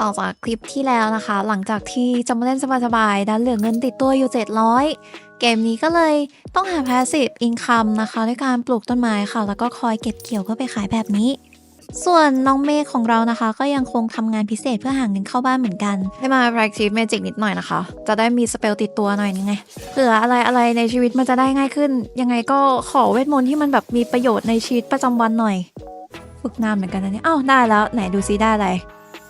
ต่อจากคลิปที่แล้วนะคะ หลังจากที่จะมาเล่นสบายๆดันเหลือเงินติดตัวอยู่ 700 เกมนี้ก็เลยต้องหา passive income นะคะด้วยการปลูกต้นไม้ค่ะ แล้วก็คอยเก็บเกี่ยวเพื่อไปขายแบบนี้ ส่วนน้องเมฆของเรานะคะ ก็ยังคงทำงานพิเศษเพื่อหาเงินเข้าบ้านเหมือนกัน ให้มา practice magic นิดหน่อยนะคะ จะได้มีสเปลติดตัวหน่อยนึงไงเผื่ออะไรอะไรในชีวิตมันจะได้ง่ายขึ้น ยังไงก็ขอเวทมนต์ที่มันแบบมีประโยชน์ในชีวิตประจำวันหน่อย ฝึกนานเหมือนกันนะเนี่ยอ้าวได้แล้วไหนดูซิได้อะไร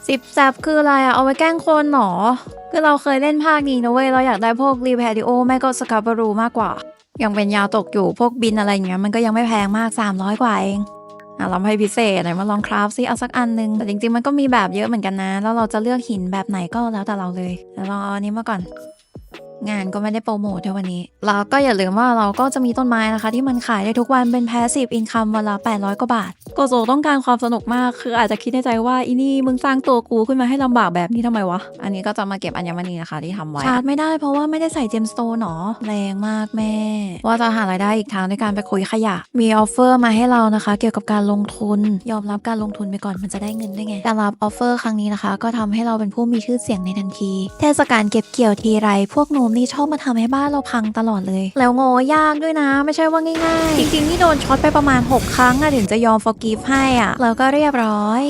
สิบแซบคืออะไรอะเอาไว้แกล้งคนหนอ คือเราเคยเล่นภาคนี้นะเว้ย เราอยากได้พวกรีแพดิโอแม่ก็สคาบารูมากกว่า ยังเป็นยาวตกอยู่พวกบินอะไรอย่างเงี้ยมันก็ยังไม่แพงมาก 300 กว่าเองอะเราให้พิเศษไหนมาลองคราฟซิเอาสักอันนึงแต่จริงๆมันก็มีแบบเยอะเหมือนกันนะ แล้วเราจะเลือกหินแบบไหนก็แล้วแต่เราเลยลองเอาอันนี้มาก่อน งานก็ไม่ได้โปรโมทด้วยวันนี้ แล้วก็อย่าลืมว่าเราก็จะมีต้นไม้นะคะ ที่มันขายได้ทุกวันเป็น passive income วันละ 800 กว่าบาท โกโซต้องการความสนุกมาก คืออาจจะคิดในใจว่าอีนี่มึงสร้างตัวกูขึ้นมาให้ลำบากแบบนี้ทำไมวะ อันนี้ก็จะมาเก็บอัญมณีนะคะที่ทำไว้ ชาร์จไม่ได้เพราะว่าไม่ได้ใส่เจมสโตนหรอแรงมากแม่ ว่าจะหารายได้อีกทางด้วยการไปคุยขยะ มีออฟเฟอร์มาให้เรานะคะ เกี่ยวกับการลงทุน ยอมรับการลงทุนไปก่อนมันจะได้เงินด้วยไงการรับออฟเฟอร์ครั้งนี้นะคะ ก็ทำให้เราเป็นผู้มีชื่อเสียงในทันที เทศกาลเก็บเกี่ยวทีไรพวกโนมนี่ชอบมาทำให้บ้านเราพังตลอดเลย แล้วง่ยากด้วยนะ ไม่ใช่ว่าง่ายๆ จริงๆ นี่โดนช็อตไปประมาณ 6 ครั้งอะถึงจะยอม forgive ให้อะแล้วก็เรียบร้อย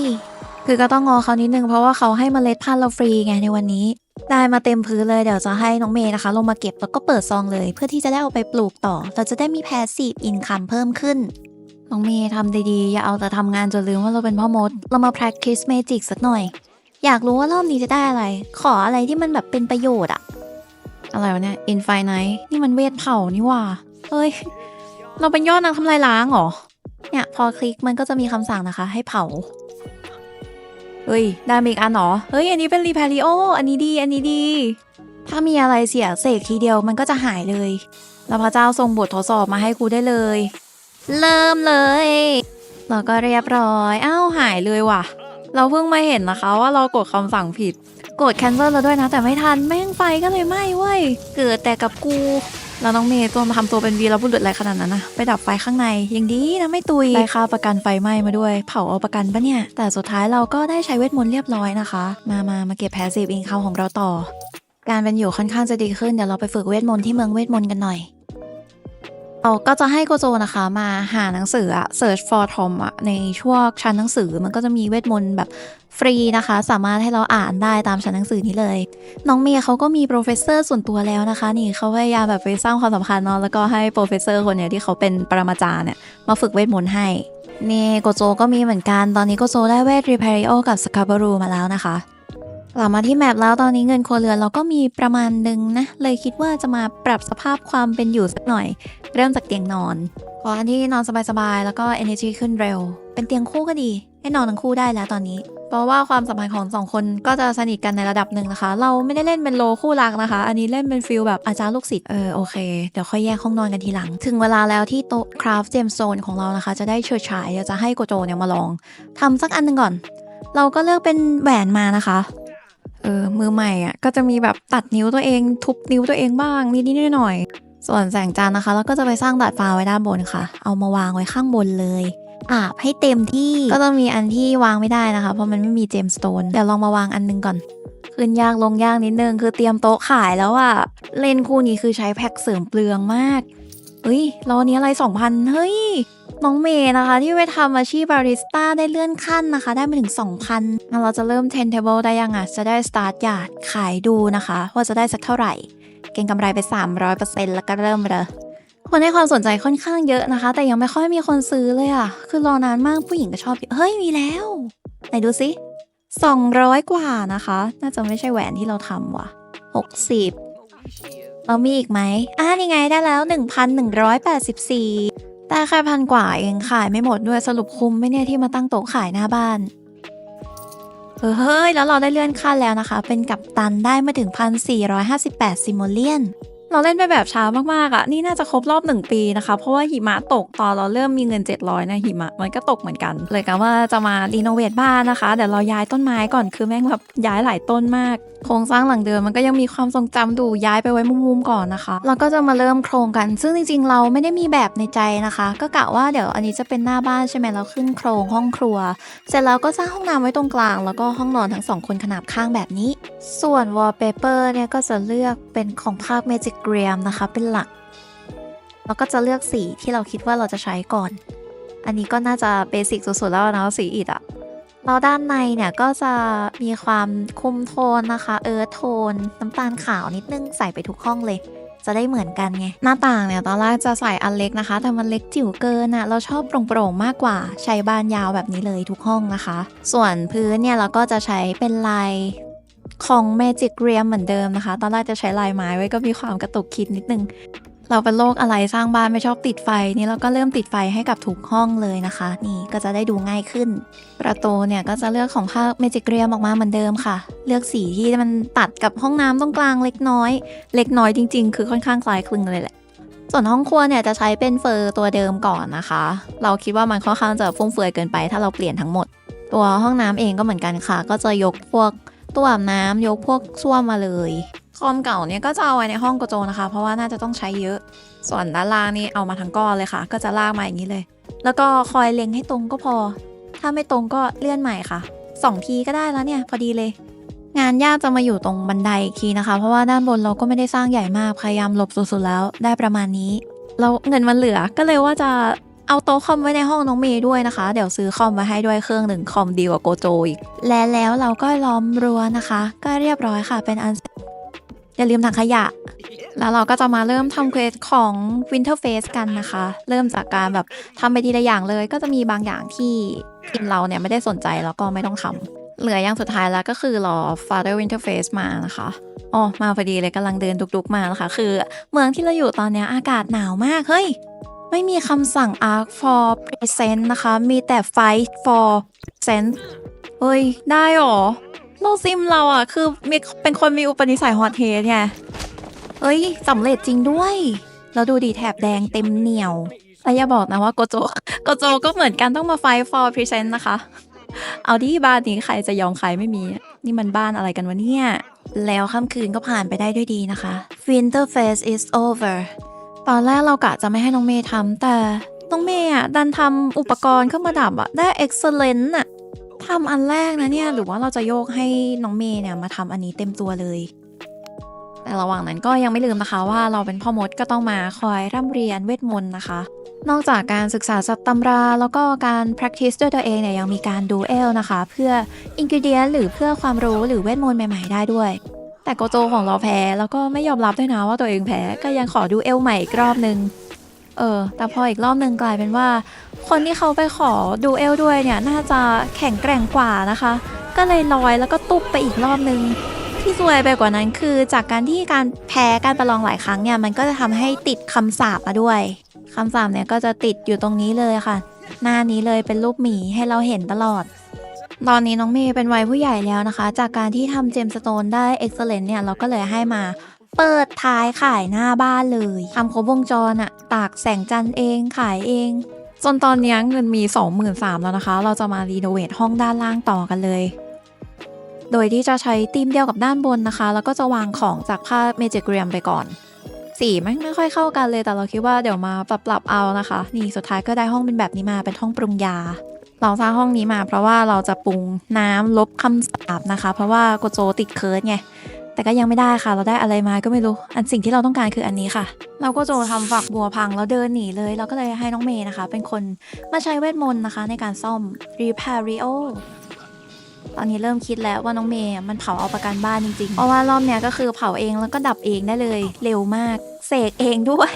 คือก็ต้องงอเขานิดนึงเพราะว่าเขาให้เมล็ดพันธุ์เราฟรีไงในวันนี้ได้มาเต็มพื้นเลยเดี๋ยวจะให้น้องเมย์นะคะ ลงมาเก็บแล้วก็เปิดซองเลย เพื่อที่จะได้เอาไปปลูกต่อ เราจะได้มี passive income เพิ่มขึ้น น้องเมย์ทำดีๆ อย่าเอาแต่ทำงานจนลืมว่าเราเป็นพ่อมด เรามา practice magic สักหน่อย อยากรู้ว่ารอบนี้จะได้อะไร ขออะไรที่มันแบบเป็นประโยชน์อะ อะไรวะเนี่ย infinite นี่มันเวทเผานี่ว่าเฮ้ย เราเป็นยอดนักทำลายล้างเหรอ เนี่ย พอคลิกมันก็จะมีคำสั่งนะคะ ให้เผา เฮ้ย ได้มาอีกอันเหรอ เฮ้ย อันนี้เป็นรีแพริโอ อันนี้ดี อันนี้ดี ถ้ามีอะไรเสียเสกทีเดียวมันก็จะหายเลย แล้วพระเจ้าทรงบททดสอบมาให้กูได้เลย เริ่มเลยแล้วก็เรียบร้อย อ้าวหายเลยว่ะ เราเพิ่งมาเห็นนะคะว่าเรากดคำสั่งผิด กด cancel แล้วด้วยนะ แต่ไม่ทันแม่งไฟก็เลยไหม้เว้ย เกิดแต่กับกูแล้วน้องเมย์ตัวมาทำตัวเป็นวีรบุรุษอะไรขนาดนั้นนะไปดับไฟข้างในยังดีนะไม่ตุยได้ค่าประกันไฟไหม้มาด้วย เผาเอาประกันปะเนี่ย แต่สุดท้ายเราก็ได้ใช้เวทมนต์เรียบร้อยนะคะ มามามาเก็บแพสซีฟอินคัมของเราต่อ การเป็นอยู่ค่อนข้างจะดีขึ้นเดี๋ยวเราไปฝึกเวทมนต์ที่เมืองเวทมนต์กันหน่อย เราก็จะให้โกโจนะคะมาหาหนังสืออะ search for Tom อะในช่วงชั้นหนังสือมันก็จะมีเวทมนต์แบบฟรีนะคะ สามารถให้เราอ่านได้ตามชั้นหนังสือนี้เลย น้องเมย์เขาก็มีโปรเฟสเซอร์ส่วนตัวแล้วนะคะ นี่เขาพยายามแบบไปสร้างความสัมพันธ์เนาะแล้วก็ให้โปรเฟสเซอร์คนเนี้ยที่เขาเป็นปรมาจารย์เนี่ยมาฝึกเวทมนต์ให้นี่โกโจก็มีเหมือนกัน ตอนนี้โกโจได้เวทรีเพริโอกับสคาบารูมาแล้วนะคะ กลับมาที่แมปแล้วตอนนี้เงินครัวเรือนเราก็มีประมาณหนึ่งนะ เลยคิดว่าจะมาปรับสภาพความเป็นอยู่สักหน่อย เริ่มจากเตียงนอน ขออันที่นอนสบายๆ แล้วก็ energy ขึ้นเร็ว เป็นเตียงคู่ก็ดี ให้นอนทั้งคู่ได้แล้วตอนนี้ เพราะว่าความสัมพันธ์ของสองคนก็จะสนิทกันในระดับหนึ่งนะคะ เราไม่ได้เล่นเป็นโลคู่รักนะคะ อันนี้เล่นเป็นฟิลแบบอาจารย์ลูกศิษย์เออโอเคเดี๋ยวค่อยแยกห้องนอนกันทีหลัง ถึงเวลาแล้วที่โต๊ะคราฟเจมโซนของเรานะคะ จะได้เฉิดฉายเดี๋ยวจะให้โกโจเนี่ยมาลองทำสักอันหนึ่งก่อน เราก็เลือกเป็นแหวนมานะคะ เออมือใหม่อะก็จะมีแบบตัดนิ้วตัวเอง ทุบนิ้วตัวเองบ้างนิดๆหน่อยๆส่วนแสงจันทร์นะคะแล้วก็จะไปสร้างดาดฟ้าไว้ด้านบนค่ะ เอามาวางไว้ข้างบนเลยอาบให้เต็มที่ก็ต้องมีอันที่วางไม่ได้นะคะ เพราะมันไม่มีเจมสโตนเดี๋ยวลองมาวางอันนึงก่อนขึ้นยากลงยากนิดนึงคือเตรียมโต๊ะขายแล้วอะเลนคู่นี้คือใช้แพ็คเสริมเปลืองมากเฮ้ยรอนนี้อะไรสองพันเฮ้ย น้องเมย์นะคะ ที่ไปทำอาชีพบาริสต้าได้เลื่อนขั้นนะคะ ได้มาถึง 2,000งั้นเราจะเริ่ม 10 table ได้ยังอะจะได้ start หยาดขายดูนะคะ ว่าจะได้สักเท่าไหร่ เก็งกำไรไป 300%แล้วก็เริ่มเลยคนให้ความสนใจค่อนข้างเยอะนะคะ แต่ยังไม่ค่อยมีคนซื้อเลยอะคือรอนานมากผู้หญิงก็ชอบเยอะเฮ้ยมีแล้ว ไหนดูสิ200 กว่านะคะ น่าจะไม่ใช่แหวนที่เราทำว่ะ 60 เรามีอีกไหมอ่านี่ไงได้แล้ว 1,184 แต่แค่พันกว่าเองขายไม่หมดด้วยสรุปคุ้มไหมเนี่ยที่มาตั้งโต๊ะขายหน้าบ้านเออเฮ้ย แล้วเราได้เลื่อนขั้นแล้วนะคะ เป็นกัปตันได้มาถึง 1,458 ซิโมเลียน เราเล่นไปแบบช้ามากๆอะ นี่น่าจะครบรอบหนึ่งปีนะคะ เพราะว่าหิมะตกตอนเราเริ่มมีเงิน 700นะหิมะมันก็ตกเหมือนกัน เลยกันว่าจะมารีโนเวทบ้านนะคะเดี๋ยวเราย้ายต้นไม้ก่อนคือแม่งแบบย้ายหลายต้นมาก โครงสร้างหลังเดิมมันก็ยังมีความทรงจำดูย้ายไปไว้มุมๆก่อนนะคะแล้วก็จะมาเริ่มโครงกัน ซึ่งจริงๆ เราไม่ได้มีแบบในใจนะคะ ก็กะว่าเดี๋ยวอันนี้จะเป็นหน้าบ้านใช่ไหมแล้วขึ้นโครงห้องครัว เสร็จแล้วก็สร้างห้องน้ำไว้ตรงกลาง แล้วก็ห้องนอนทั้งสองคนขนาบข้างแบบนี้ส่วน wallpaper เนี่ยก็จะเลือกเป็นของภาค Magic g r a m นะคะ เป็นหลัก แล้วก็จะเลือกสีที่เราคิดว่าเราจะใช้ก่อน อันนี้ก็น่าจะเบสิกสุดๆแล้วนะสีอิฐอะแล้วด้านในเนี่ยก็จะมีความคุมโทนนะคะ เอิร์ธโทน น้ำตาลขาวนิดนึงใส่ไปทุกห้องเลย จะได้เหมือนกันไง หน้าต่างเนี่ยตอนแรกจะใส่อันเล็กนะคะ แต่มันเล็กจิ๋วเกินอะเราชอบโปร่งๆมากกว่า ใช้บานยาวแบบนี้เลยทุกห้องนะคะ ส่วนพื้นเนี่ยเราก็จะใช้เป็นลาย ของ Magic r e a m เหมือนเดิมนะคะ ตอนแรกจะใช้ลายไม้ไว้ก็มีความกระตุกคิดนิดนึง เราเป็นโรคอะไรสร้างบ้านไม่ชอบติดไฟ นี่เราก็เริ่มติดไฟให้กับทุกห้องเลยนะคะ นี่ก็จะได้ดูง่ายขึ้น ประตูเนี่ยก็จะเลือกของภาคเมจิกเรียมออกมาเหมือนเดิมค่ะ เลือกสีที่มันตัดกับห้องน้ำตรงกลางเล็กน้อย เล็กน้อยจริง ๆ คือค่อนข้างคล้ายคลึงเลยแหละส่วนห้องครัวเนี่ยจะใช้เป็นเฟอร์ตัวเดิมก่อนนะคะ เราคิดว่ามันค่อนข้างจะฟุ่มเฟือยเกินไป ถ้าเราเปลี่ยนทั้งหมด ตัวห้องน้ำเองก็เหมือนกันค่ะ ก็จะยกพวก ตู้อาบน้ำยกพวกส้วมมาเลย คอมเก่าเนี่ยก็จะเอาไว้ในห้องโกโจนะคะ เพราะว่าน่าจะต้องใช้เยอะ ส่วนด้านล่างนี่เอามาทั้งก้อนเลยค่ะ ก็จะลากมาอย่างนี้เลย แล้วก็คอยเล็งให้ตรงก็พอ ถ้าไม่ตรงก็เลื่อนใหม่ค่ะสองทีก็ได้แล้วเนี่ยพอดีเลย งานยากจะมาอยู่ตรงบันไดอีกทีนะคะ เพราะว่าด้านบนเราก็ไม่ได้สร้างใหญ่มากพยายามหลบสุดๆแล้วได้ประมาณนี้แล้วเงินมันเหลือก็เลยว่าจะ เอาโต๊ะคอมไว้ในห้องน้องเมย์ด้วยนะคะ เดี๋ยวซื้อคอมมาให้ด้วยเครื่องหนึ่งคอมดีกว่าโกโจอีก และแล้วเราก็ล้อมรั้วนะคะ ก็เรียบร้อยค่ะเป็นอันเสร็จอย่าลืมถังขยะ แล้วเราก็จะมาเริ่มทำเควสของ Winter Face กันนะคะ เริ่มจากการแบบทำไปทีละอย่างเลย ก็จะมีบางอย่างที่ทีมเราเนี่ยไม่ได้สนใจแล้วก็ไม่ต้องทำเหลืออย่างสุดท้ายแล้วก็คือรอ Father Winter Face มานะคะอ๋อมาพอดีเลยกำลังเดินดุกๆมานะคะ คือเมืองที่เราอยู่ตอนนี้อากาศหนาวมากเฮ้ย ไม่มีคำสั่ง arc for present นะคะ มีแต่ fight for present เฮ้ย ได้หรอ โลซิมเราอะ คือมีเป็นคนมีอุปนิสัยฮอตเทสไงเอ้ยสำเร็จจริงด้วยแล้วดูดีแถบแดงเต็มเหนียวแต่อย่าบอกนะว่าโกโจ โกโจก็เหมือนกันต้องมาไฟ for present นะคะ เอาที่บ้านนี้ใครจะยอมใครไม่มี นี่มันบ้านอะไรกันวะเนี่ย แล้วค่ำคืนก็ผ่านไปได้ด้วยดีนะคะ Winter Phase is over ตอนแรกเรากะจะไม่ให้น้องเมย์ทำแต่น้องเมย์อะดันทำอุปกรณ์เครื่องประดับอะได้ excellent อะทำอันแรกนะเนี่ยหรือว่าเราจะโยกให้น้องเมย์เนี่ยมาทำอันนี้เต็มตัวเลย แต่ระหว่างนั้นก็ยังไม่ลืมนะคะว่าเราเป็นพ่อมดก็ต้องมาคอยร่ำเรียนเวทมนต์นะคะ นอกจากการศึกษาสัตตำราแล้วก็การ practice ด้วยตัวเองเนี่ยยังมีการดูเอลนะคะ เพื่อ ingredient หรือเพื่อความรู้หรือเวทมนต์ใหม่ ๆ ได้ด้วย แต่โกโจของเราแพ้ แล้วก็ไม่ยอมรับด้วยนะว่าตัวเองแพ้ ก็ยังขอดูเอลใหม่อีกรอบนึง เออ แต่พออีกรอบนึงกลายเป็นว่า คนที่เขาไปขอดูเอลด้วยเนี่ยน่าจะแข็งแกร่งกว่านะคะ ก็เลยลอยแล้วก็ตุบไปอีกรอบนึงที่ซวยไปกว่านั้นคือจากการที่การแพ้การประลองหลายครั้งเนี่ยมันก็จะทำให้ติดคำสาปมาด้วยคำสาปเนี่ยก็จะติดอยู่ตรงนี้เลยค่ะ หน้านี้เลยเป็นรูปหมีให้เราเห็นตลอด ตอนนี้น้องเมย์เป็นวัยผู้ใหญ่แล้วนะคะ จากการที่ทำเจมสโตนได้เอ็กซ์เลนเนี่ยเราก็เลยให้มาเปิดท้ายขายหน้าบ้านเลยทำครบวงจรอะตากแสงจันทร์เองขายเองจนตอนนี้เงินมี 23,000แล้วนะคะ เราจะมารีโนเวทห้องด้านล่างต่อกันเลย โดยที่จะใช้ธีมเดียวกับด้านบนนะคะ แล้วก็จะวางของจากผ้าเมจิกเรียมไปก่อน สีไม่ไม่ค่อยเข้ากันเลย แต่เราคิดว่าเดี๋ยวมาปรับปรับๆเอานะคะ นี่สุดท้ายก็ได้ห้องเป็นแบบนี้มาเป็นห้องปรุงยา เราสร้างห้องนี้มา เพราะว่าเราจะปรุงน้ำลบคำสาปนะคะ เพราะว่าโกโจติดเคิร์ดไงแต่ก็ยังไม่ได้ค่ะ เราได้อะไรมาก็ไม่รู้ อันสิ่งที่เราต้องการคืออันนี้ค่ะ เราก็โจทำฝักบัวพังแล้วเดินหนีเลย เราก็เลยให้น้องเมย์นะคะ เป็นคนมาใช้เวทมนต์นะคะ ในการซ่อม Repario ตอนนี้เริ่มคิดแล้วว่าน้องเมย์มันเผาเอาประกันบ้านจริงๆ เพราะว่ารอบเนี้ยก็คือเผาเองแล้วก็ดับเองได้เลย เร็วมาก เสกเองด้วย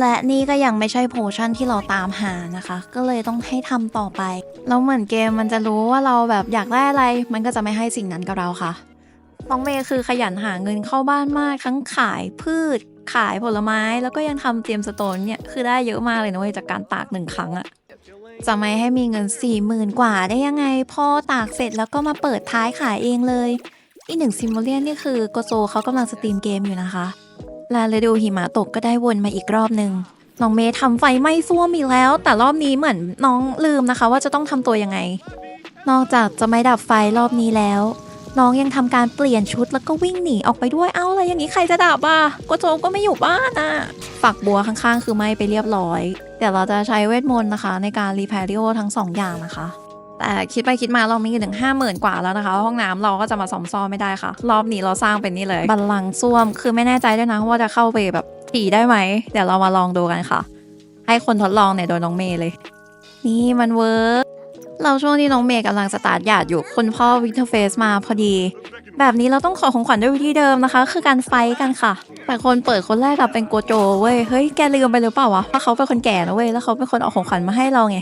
และนี่ก็ยังไม่ใช่โพชั่นที่เราตามหานะคะ ก็เลยต้องให้ทำต่อไป แล้วเหมือนเกมมันจะรู้ว่าเราแบบอยากได้อะไร มันก็จะไม่ให้สิ่งนั้นกับเราค่ะน้องเมย์คือขยันหาเงินเข้าบ้านมาก ทั้งขายพืช ขายผลไม้แล้วก็ยังทำเตรียมสโตนเนี่ย คือได้เยอะมากเลยนะเว้ยจากการตากหนึ่งครั้งอะจะไม่ให้มีเงินสี่หมื่นกว่าได้ยังไงพอตากเสร็จแล้วก็มาเปิดท้ายขายเองเลย อีหนึ่งซิมโบเลียนนี่คือโกโซเขากำลังสตรีมเกมอยู่นะคะ และฤดูหิมะตกก็ได้วนมาอีกรอบหนึ่งน้องเมย์ทำไฟไหม้ซ่วมอีกแล้ว แต่รอบนี้เหมือนน้องลืมนะคะ ว่าจะต้องทำตัวยังไง นอกจากจะไม่ดับไฟรอบนี้แล้ว น้องยังทำการเปลี่ยนชุดแล้วก็วิ่งหนีออกไปด้วยเอ้าอะไรอย่างนี้ใครจะดับอะโกโจก็ไม่อยู่บ้านอะฝักบัวข้างๆ คือไหม้ไปเรียบร้อย เดี๋ยวเราจะใช้เวทมนต์นะคะ ในการรีแพริโอทั้งสองอย่างนะคะ แต่คิดไปคิดมาเรามีถึงห้าหมื่นกว่าแล้วนะคะ ห้องน้ำเราก็จะมาซ่อมซ่อมไม่ได้ค่ะ รอบนี้เราสร้างเป็นนี่เลยบัลลังก์ส้วมคือไม่แน่ใจด้วยนะว่าจะเข้าไปแบบขี่ได้ไหมเดี๋ยวเรามาลองดูกันค่ะ ให้คนทดลองเนี่ยโดยน้องเมย์เลย นี่มันเวิร์กเราช่วงที่น้องเมย์กำลังสตาร์ทหยาดอยู่คุณพ่อวินเทอร์เฟสมาพอดี แบบนี้เราต้องขอของขวัญด้วยวิธีเดิมนะคะ คือการไฟกันค่ะ แต่คนเปิดคนแรกกับเป็นโกโจเว้ยเฮ้ยแกลืมไปหรือเปล่าวะว่าะเขาเป็นคนแก่นะเว้ยแล้วเขาเป็นคนเอาของขวัญมาให้เราไง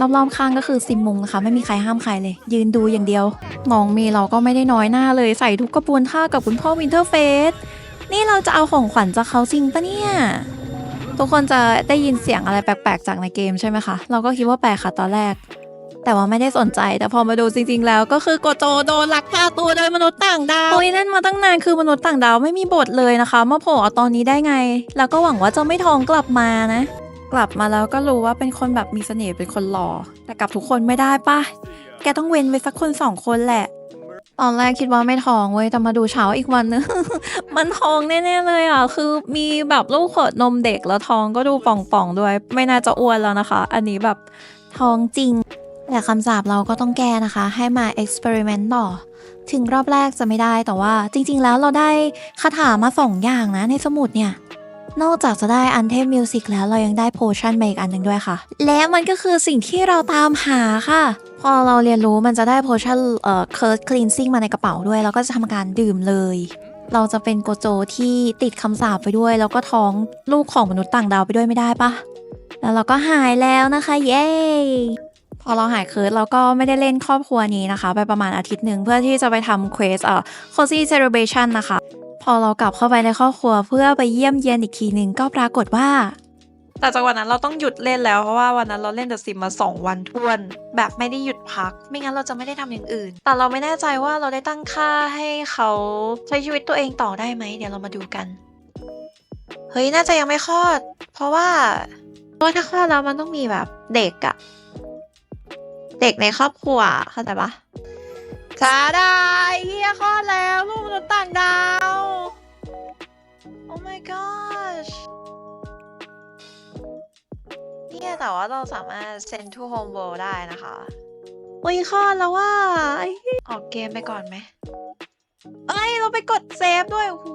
รอบๆข้างก็คือซิมมุงนะคะ ไม่มีใครห้ามใครเลย ยืนดูอย่างเดียวน้องมีเราก็ไม่ได้น้อยหน้าเลยใส่ทุกกระบวนท่ากับคุณพ่อวินเทอร์เฟสนี่เราจะเอาของขวัญจากเขาจริงปะเนี่ย ทุกคนจะได้ยินเสียงอะไรแปลกๆจากในเกมใช่ไหมคะ เราก็คิดว่าแปลกค่ะตอนแรก แต่ว่าไม่ได้สนใจ แต่พอมาดูจริง ๆ แล้วก็คือโกโจโดนลักพาตัวโดยมนุษย์ต่างดาวโอ้ยนั่นมาตั้งนานคือมนุษย์ต่างดาวไม่มีบทเลยนะคะมาโผล่ตอนนี้ได้ไง แล้วก็หวังว่าจะไม่ทองกลับมานะ กลับมาแล้วก็รู้ว่าเป็นคนแบบมีเสน่ห์เป็นคนหล่อแต่กับทุกคนไม่ได้ปะแกต้องเว้นไว้สักคนสองคนแหละ ตอนแรกคิดว่าไม่ท้องเว้ยแต่มาดูเช้าอีกวันนึง มันท้องแน่ๆเลยอะ คือมีแบบลูกขวดนมเด็กแล้วท้องก็ดูป่องๆด้วย ไม่น่าจะอ้วนแล้วนะคะ อันนี้แบบท้องจริง แต่คำสาปเราก็ต้องแก้นะคะ ให้มาเอ็กซ์เพร์เมนต์ต่อถึงรอบแรกจะไม่ได้แต่ว่า จริง ๆ แล้วเราได้คาถามาสองอย่างนะในสมุดเนี่ย นอกจากจะได้อันเทพมิวสิกแล้วเรายังได้โพชั่นมาอีกอันหนึ่งด้วยค่ะ และมันก็คือสิ่งที่เราตามหาค่ะ พอเราเรียนรู้มันจะได้โพชั่นเอ่อเคิร์ดคลีนซิ่งมาในกระเป๋าด้วย แล้วก็จะทำการดื่มเลย เราจะเป็นโกโจที่ติดคำสาปไปด้วย แล้วก็ท้องลูกของมนุษย์ต่างดาวไปด้วยไม่ได้ปะแล้วเราก็หายแล้วนะคะเย้พอเราหายเคิร์ดเราก็ไม่ได้เล่นครอบครัวนี้นะคะ ไปประมาณอาทิตย์หนึ่งเพื่อที่จะไปทำเควสเอ่อ cozy celebration นะคะ พอเรากลับเข้าไปในครอบครัวเพื่อไปเยี่ยมเยียนอีกทีหนึ่งก็ปรากฏว่า แต่จากวันนั้นเราต้องหยุดเล่นแล้วเพราะว่าวันนั้นเราเล่นเดอะซิมมาสองวันทวน แบบไม่ได้หยุดพัก ไม่งั้นเราจะไม่ได้ทำอย่างอื่น แต่เราไม่แน่ใจว่าเราได้ตั้งค่าให้เขาใช้ชีวิตตัวเองต่อได้ไหมเดี๋ยวเรามาดูกันเฮ้ยน่าจะยังไม่คลอด เพราะว่าเพราะว่าถ้าคลอดแล้วมันต้องมีแบบเด็กอะเด็กในครอบครัวเข้าใจปะชาดาเฮียคลอดแล้ว gosh เนี่ยแต่ว่าเราสามารถ send to home world ได้นะคะอุ้ยคลอดแล้วว่าออกเกมไปก่อนไหมเอ้ย เราไปกดเซฟด้วยโอ้โห